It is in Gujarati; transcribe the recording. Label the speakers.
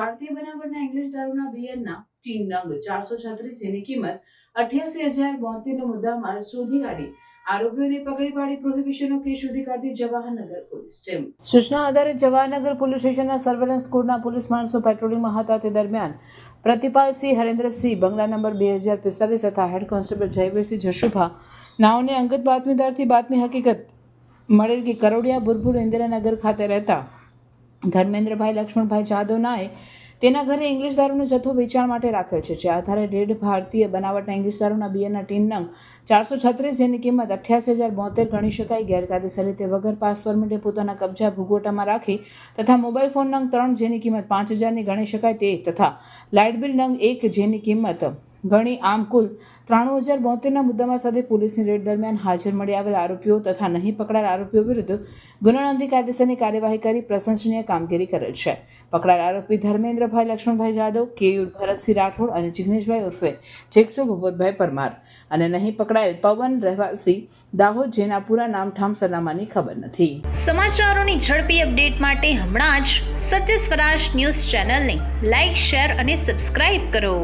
Speaker 1: બનાવટના ઇંગ્લિશ દારૂના બિયરના ચીન નંગ ચારસો છત્રીસ જેની કિંમત અઠ્યાસી હજાર બોતેરનો મુદ્દામાલ શોધી કાઢી. આરોપીઓને પકડી પાડી પ્રોહિબિશનનો કેસ શોધી કાઢતી જવાહરનગર પોલીસ ટીમ. સૂચના આધારે જવાહરનગર પોલીસ સ્ટેશનના સર્વેલન્સ સ્કોડના પોલીસ માણસો પેટ્રોલિંગમાં હતા તે દરમિયાન પ્રતિપાલસિંહ, હરેન્દ્રસિંહ, બંગલા નંબર બે હજાર પિસ્તાલીસ તથા હેડ કોન્સ્ટેબલ જયવીરસિંહ જશુભા નાઓને અંગત બાતમીદારથી બાતમી હકીકત મળેલ કે કરોડિયા ભુરપુર ઇન્દિરાનગર ખાતે રહેતા ધર્મેન્દ્રભાઈ, લક્ષ્મણભાઈ જાદવનાએ તેના ઘરે ઇંગ્લિશ દારૂનો જથ્થો વેચાણ માટે રાખેલ છે, જે આધારે રેડ ભારતીય બનાવટના ઇંગ્લિશ દારૂના બિયરના ટીન નંગ ચારસો છત્રીસ જેની કિંમત અઠ્યાસી હજાર બોતેર ગણી શકાય. ગેરકાયદેસર રીતે વગર પાસ પરમિટે પોતાના કબજા ભૂગોટામાં રાખી તથા મોબાઈલ ફોન નંગ ત્રણ જેની કિંમત પાંચ હજારની ગણી શકાય તે તથા લાઇટ બિલ નંગ એક જેની કિંમત ગણી આમ કુલ ત્રાણું હજાર બોતેરના મુદ્દામાલ સાથે પોલીસની રેડ દરમિયાન હાજર મળી આવેલ આરોપીઓ તથા નહીં પકડાયેલ આરોપીઓ વિરુદ્ધ ગુનો નોંધી કાયદેસરની કાર્યવાહી કરી પ્રશંસનીય કામગીરી કરેલ છે. પકડાયેલ આરોપી ધર્મેન્દ્રભાઈ લક્ષ્મણભાઈ જાદવ કેયુર ભરતસિંહ રાઠોડ અને જિગ્નેશભાઈ ઉર્ફે જેક્સો ભૂપતભાઈ પરમાર અને નહીં પકડાયેલ પવન રહેવાસી દાહોદ જેના પૂરા નામ ઠામ સરનામાની ખબર નથી.
Speaker 2: સમાચારોની ઝડપી અપડેટ માટે હમણાં જ સત્ય સ્વરાજ ન્યૂઝ ચેનલને લાઇક શેર અને સબસ્ક્રાઇબ કરો.